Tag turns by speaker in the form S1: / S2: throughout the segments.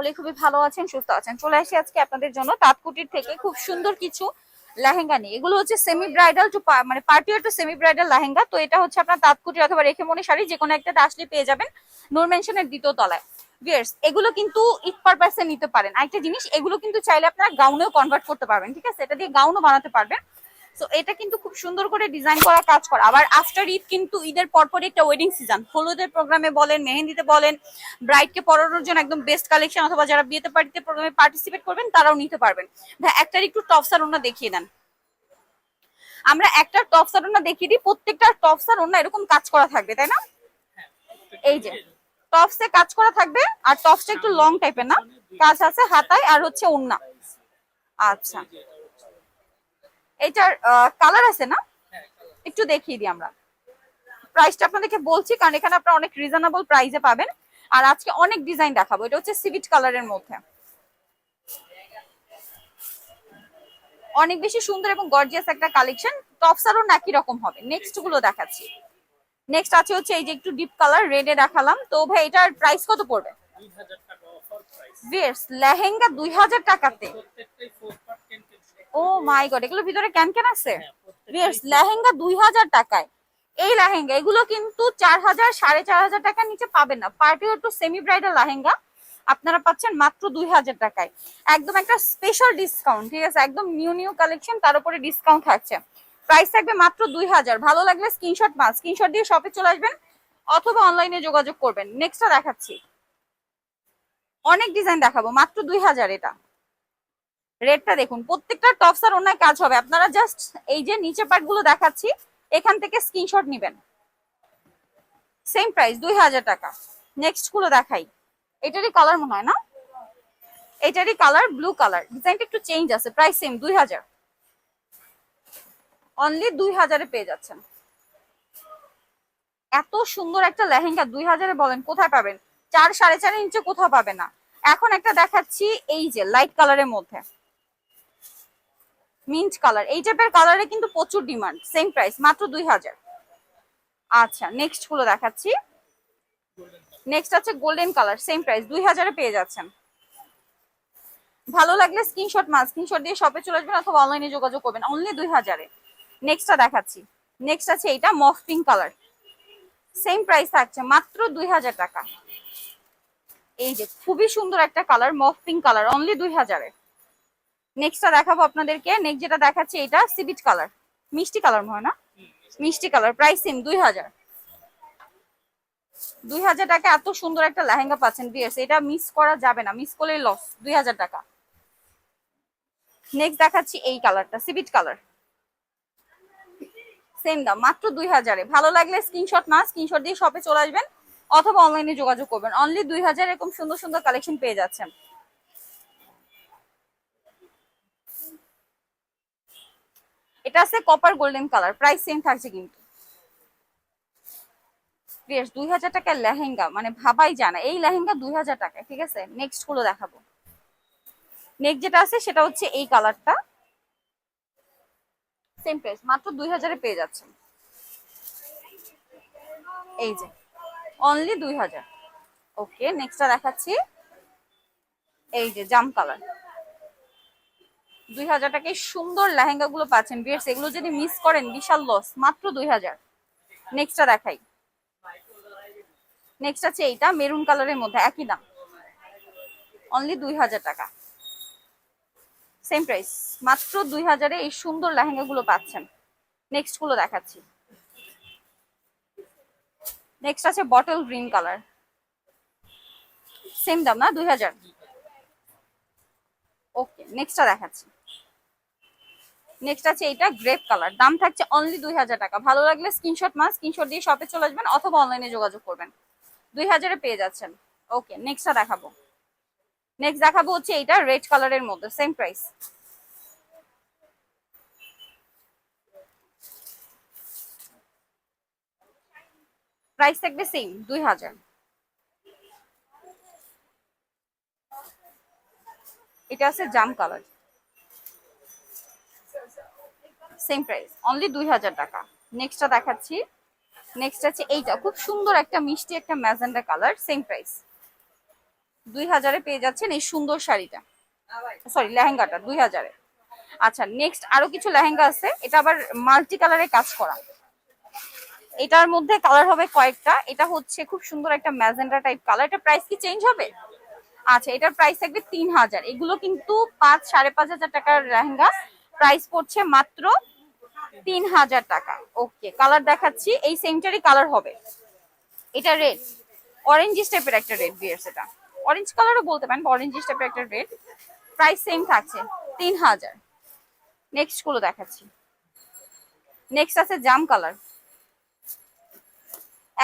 S1: বলে খুবই ভালো আছেন, সুস্থ আছেন। চলে আসি আজকে আপনাদের জন্য তাঁতকুটির থেকে খুব সুন্দর কিছু লেহেঙ্গা নিয়ে। এগুলো হচ্ছে সেমি ব্রাইডাল টু মানে party to semi bridal lehenga. তো এটা হচ্ছে আপনার তাঁতকুটির অথবা রেখে মনে শাড়ি যে কোনো একটা আসলে পেয়ে যাবেন নূর মেনশনের দ্বিতীয় তলায়। এগুলো কিন্তু নিতে পারেন। আরেকটা জিনিস, এগুলো কিন্তু চাইলে আপনারা গাউনেও কনভার্ট করতে পারবেন, ঠিক আছে? এটা দিয়ে গাউনও বানাতে পারবেন। তো এটা কিন্তু খুব সুন্দর করে ডিজাইন করা কাজ করা। আবার আফটার ঈদ কিন্তু ঈদের পরপরই একটা ওয়েডিং সিজন হলুদের প্রোগ্রামে বলেন, মেহেন্দিতে বলেন ব্রাইডকে পরানোর জন্য একদম বেস্ট কালেকশন অথবা যারা বিয়েতে পার্টিতে প্রোগ্রামে পার্টিসিপেট করবেন, তারাও নিতে পারবেন। ভাই একটার একটু টপ সারোনা দেখিয়ে দেন। আমরা একটা টপ সারোনা দেখিয়ে দিই। প্রত্যেকটা টপ সারোনা এরকম কাজ করা থাকবে, তাই না? এই যে টপসে কাজ করা থাকবে, আর টপসটা একটু লং টাইপের না? কাজ আছে হাতায় আর হচ্ছে ওন্না আচ্ছা। এটার কালার আছে না? একটু দেখিয়ে দিই আমরা। প্রাইসটা আপনাদেরকে বলছি কারণ এখানে আপনারা অনেক রিজনেবল প্রাইসে পাবেন। আর আজকে অনেক ডিজাইন দেখাবো। এটা হচ্ছে সিভিট কালারের মধ্যে। অনেক বেশি সুন্দর এবং গর্জিয়াস একটা কালেকশন টপস আরও একই রকম হবে। নেক্সটগুলো দেখাচ্ছি। নেক্সট আছে হচ্ছে এই যে একটু ডিপ কালার রেডে দেখালাম। তো ভাই এটার প্রাইস কত পড়বে? লেহেঙ্গা দুই হাজার টাকাতে। ও মাই গড এগুলোর ভিতরে ক্যান ক্যান আছে? ভিয়ার্স লেহেঙ্গা দুই হাজার টাকায়। এই লেহেঙ্গা এগুলো কিন্তু চার হাজার সাড়ে চার হাজার টাকার নিচে পাবেন না। Party to semi bridal lehenga আপনারা পাচ্ছেন মাত্র দুই হাজার টাকায়। একদম একটা স্পেশাল ডিসকাউন্ট ঠিক আছে? একদম নিউ নিউ কালেকশন তার উপরে ডিসকাউন্ট থাকছে। প্রাইস থাকবে মাত্র দুই হাজার। ভালো লাগলে স্ক্রিনশট মাস স্ক্রিনশট দিয়ে শপে চলে আসবেন অথবা অনলাইনে যোগাযোগ করবেন। নেক্সটটা দেখাচ্ছি। অনেক ডিজাইন দেখাবো মাত্র দুই হাজার এটা। রেটটা দেখুন, প্রত্যেকটা টপস আর অন্যায় কাজ হবে। আপনারা জাস্ট এই যে নিচে পার্টগুলো দেখাচ্ছি, এখান থেকে স্ক্রিনশট নিবেন। সেম প্রাইস দুই হাজার টাকা। নেক্সটগুলো দেখাই। এটারই কালার মনে হয় না? এটারই কালার ব্লু কালার ডিজাইনটা একটু চেঞ্জ আছে প্রাইস সেম দুই হাজার। অনলি দুই হাজারে পেয়ে যাচ্ছেন। এত সুন্দর একটা লেহেঙ্গা, দুই হাজারে বলেন, কোথায় পাবেন? চার, সাড়ে চার ইঞ্চে কোথাও পাবে না। এখন একটা দেখাচ্ছি এই যে লাইট কালারের মধ্যে। Mint colour. এই টাইপের কালারে কিন্তু প্রচুর ডিমান্ড সেম প্রাইস মাত্র দুই হাজার। আচ্ছা নেক্সটগুলো দেখাচ্ছি। নেক্সট আছে গোল্ডেন কালার সেম প্রাইস দুই হাজারে পেয়ে যাচ্ছেন। ভালো লাগলে স্ক্রিনশট মাস স্ক্রিনশট দিয়ে শপে চলে আসবেন অথবা অনলাইনে যোগাযোগ করবেন অনলি দুই হাজারে। নেক্সটটা দেখাচ্ছি। নেক্সট আছে এইটা mauve pink colour same price থাকছে, মাত্র দুই হাজার টাকা। এই যে, খুবই সুন্দর একটা colour mauve pink colour only দুই হাজারে। নেক্সটটা দেখাবো আপনাদেরকে। নেক্সট যেটা দেখাচ্ছি এটা সিবিট কালার মিষ্টি কালার হয় না? মিষ্টি কালার প্রাইস সেম দুই হাজার। দুই হাজার টাকা এত সুন্দর একটা লেহেঙ্গা পাচ্ছেন বিএস এটা মিস করা যাবে না মিস করলেই লস দুই হাজার টাকা। নেক্সট দেখাচ্ছি এই কালারটা সিবিট কালার সেম দাম মাত্র দুই হাজারে। ভালো লাগলে স্ক্রিনশট না স্ক্রিনশট দিয়ে শপে চলে আসবেন অথবা অনলাইনে যোগাযোগ করবেন। অনলি দুই হাজার এরকম সুন্দর সুন্দর কালেকশন পেয়ে যাচ্ছেন। এটা আছে copper golden colour price same থাকছে কিন্তু। বেশ, দুই হাজার টাকার লেহেঙ্গা মানে ভাবাই জানা এই লেহেঙ্গা দুই হাজার টাকায় ঠিক আছে? নেক্সটগুলো দেখাবো। নেক্সট যেটা আছে, সেটা হচ্ছে এই কালারটা সেম প্রাইস মাত্র দুই হাজারে পেয়ে যাচ্ছেন। এই যে অনলি দুই হাজার। ওকে নেক্সটটা দেখাচ্ছি। এই যে, জাম কালার দুই হাজার টাকায় সুন্দর লেহেঙ্গা গুলো পাচ্ছেন। বিয়ার্স এগুলো যদি মিস করেন, বিশাল লস মাত্র দুই হাজার। নেক্সটটা দেখাই। নেক্সট আছে এইটা মেরুন কালারের মধ্যে, একই দাম। অনলি দুই হাজার টাকা। সেম প্রাইস মাত্র দুই হাজারে এই সুন্দর লেহেঙ্গা গুলো পাচ্ছেন। নেক্সটগুলো দেখাচ্ছি। নেক্সট আছে বটল গ্রিন কালার সেম দাম না, দুই হাজার? ওকে নেক্সটটা দেখাচ্ছি। নেক্সট আছে এইটা গ্রেপ কালার দাম থাকছে অনলি দুই হাজার টাকা। ভালো লাগলে স্ক্রিনশট মাস স্ক্রিনশট দিয়ে শপে চলে আসবেন অথবা অনলাইনে যোগাযোগ করবেন। দুই হাজারে পেয়ে যাচ্ছেন। ওকে নেক্সটটা দেখাবো। নেক্সট দেখাবো হচ্ছে এইটা রেড কালারের মধ্যে সেম প্রাইস প্রাইস থাকবে সেম দুই হাজার। এটা আছে জাম কালার। সেম প্রাইস অনলি দুই হাজার টাকা। নেক্সটটা দেখাচ্ছি। নেক্সট আছে এইটা, খুব সুন্দর একটা মিষ্টি একটা ম্যাজেন্ডা কালার সেম প্রাইস দুই হাজারে পেয়ে যাচ্ছেন এই সুন্দর শাড়িটা। সরি লেহেঙ্গাটা, দুই হাজারে। আচ্ছা নেক্সট আরও কিছু লেহেঙ্গা আছে, এটা আবার মাল্টি কালারে কাজ করা। এটার মধ্যে কালার হবে কয়েকটা, এটা হচ্ছে খুব সুন্দর একটা ম্যাজেন্ডা টাইপ কালার এটা প্রাইস কি চেঞ্জ হবে? আচ্ছা এটার প্রাইস থাকবে তিন হাজার এগুলো কিন্তু পাঁচ, সাড়ে পাঁচ হাজার টাকার লেহেঙ্গা। প্রাইস পড়ছে মাত্র তিন হাজার টাকা। ওকে কালার দেখাচ্ছি। এই সেমটারই কালার হবে। এটা রেড অরেঞ্জ টাইপের একটা রেড বিয়ার্স এটা অরেঞ্জ কালারও বলতে পারেন অরেঞ্জ টাইপের একটা রেড প্রাইস সেম থাকছে তিন হাজার নেক্সটগুলো দেখাচ্ছি। নেক্সট আছে জাম কালার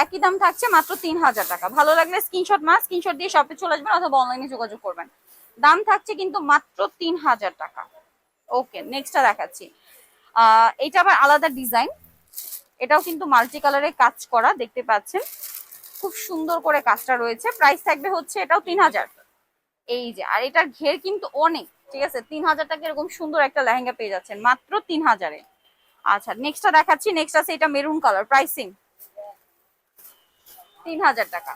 S1: একই দাম থাকছে মাত্র তিন হাজার টাকা। ভালো লাগলে স্ক্রিনশট মাস স্ক্রিনশট দিয়ে শপে চলে আসবেন অথবা অনলাইনে যোগাযোগ করবেন। দাম থাকছে কিন্তু মাত্র তিন হাজার টাকা ওকে নেক্সটটা দেখাচ্ছি। এটা আবার আলাদা ডিজাইন এটাও কিন্তু মাল্টি কালারে কাজ করা, দেখতে পাচ্ছেন। খুব সুন্দর করে কাজটা রয়েছে। প্রাইস থাকবে হচ্ছে এটাও তিন হাজার এই যে, আর এটার ঘের কিন্তু অনেক, ঠিক আছে? তিন হাজার টাকা এরকম সুন্দর একটা লেহেঙ্গা পেয়ে যাচ্ছেন, মাত্র তিন হাজারে আচ্ছা নেক্সটটা দেখাচ্ছি। নেক্সট আছে এটা মেরুন কালার প্রাইসিং তিন হাজার টাকা।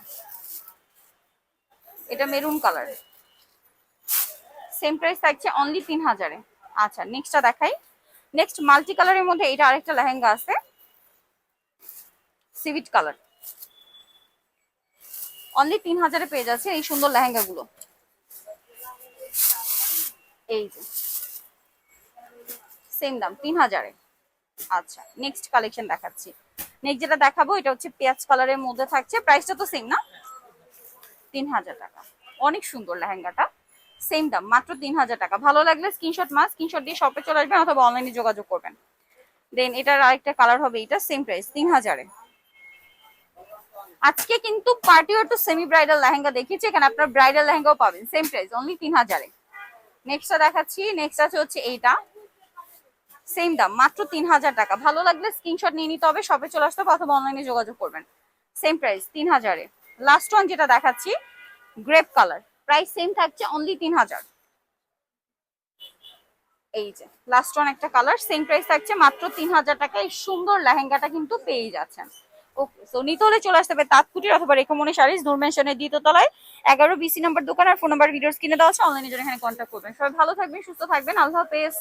S1: এটা মেরুন কালার। সেম প্রাইস থাকছে অনলি তিন হাজারে আচ্ছা নেক্সটটা দেখাই। নেক্সট মাল্টি কালারের মধ্যে এটা আরেকটা লেহেঙ্গা আছে। সিভিট কালার অনলি তিন হাজারে পেয়ে যাচ্ছে এই সুন্দর লেহেঙ্গা গুলো এই যে। সেম দাম তিন হাজারে আচ্ছা নেক্সট কালেকশন দেখাচ্ছি। নেক্সট যেটা দেখাবো, এটা হচ্ছে পেঁয়াজ কালারের মধ্যে থাকছে। প্রাইসটা তো সেম না? তিন হাজার টাকা। অনেক সুন্দর লেহেঙ্গাটা। সেম দাম, মাত্র তিন হাজার টাকা। ভালো লাগলে স্ক্রিনশট মাস স্ক্রিনশট দিয়ে শপে চলে আসবেন অথবা অনলাইনে যোগাযোগ করবেন। দেন এটার আরেকটা কালার হবে এটা সেম প্রাইস তিন হাজারে। আজকে কিন্তু party to semi bridal lehenga দেখিয়েছি, এখানে আপনার ব্রাইডাল লেহেঙ্গাও পাবেন সেম প্রাইস অনলি তিন হাজারে। নেক্সটটা দেখাচ্ছি নেক্সট আছে হচ্ছে এইটা। সেম দাম, মাত্র তিন হাজার টাকা। ভালো লাগলে স্ক্রিনশট নিয়ে নিতে হবে শপে চলে আসতে অথবা অনলাইনে যোগাযোগ করবেন। সেম প্রাইস তিন হাজারে লাস্ট ওয়ান যেটা দেখাচ্ছি গ্রেপ কালার প্রাইস সেম থাকছে অনলি তিন হাজার এই যে লাস্ট ওয়ান একটা কালার সেম প্রাইস থাকছে, মাত্র তিন হাজার টাকা। এই সুন্দর লেহেঙ্গাটা কিন্তু পেয়ে যাচ্ছেন। ওকে সো নিতে হলে চলে এগারো নাম্বার দোকান আর ফোন দেওয়া আছে এখানে কন্ট্যাক্ট করবেন। সবাই ভালো থাকবেন, সুস্থ থাকবেন, আল্লাহ হাফেজ।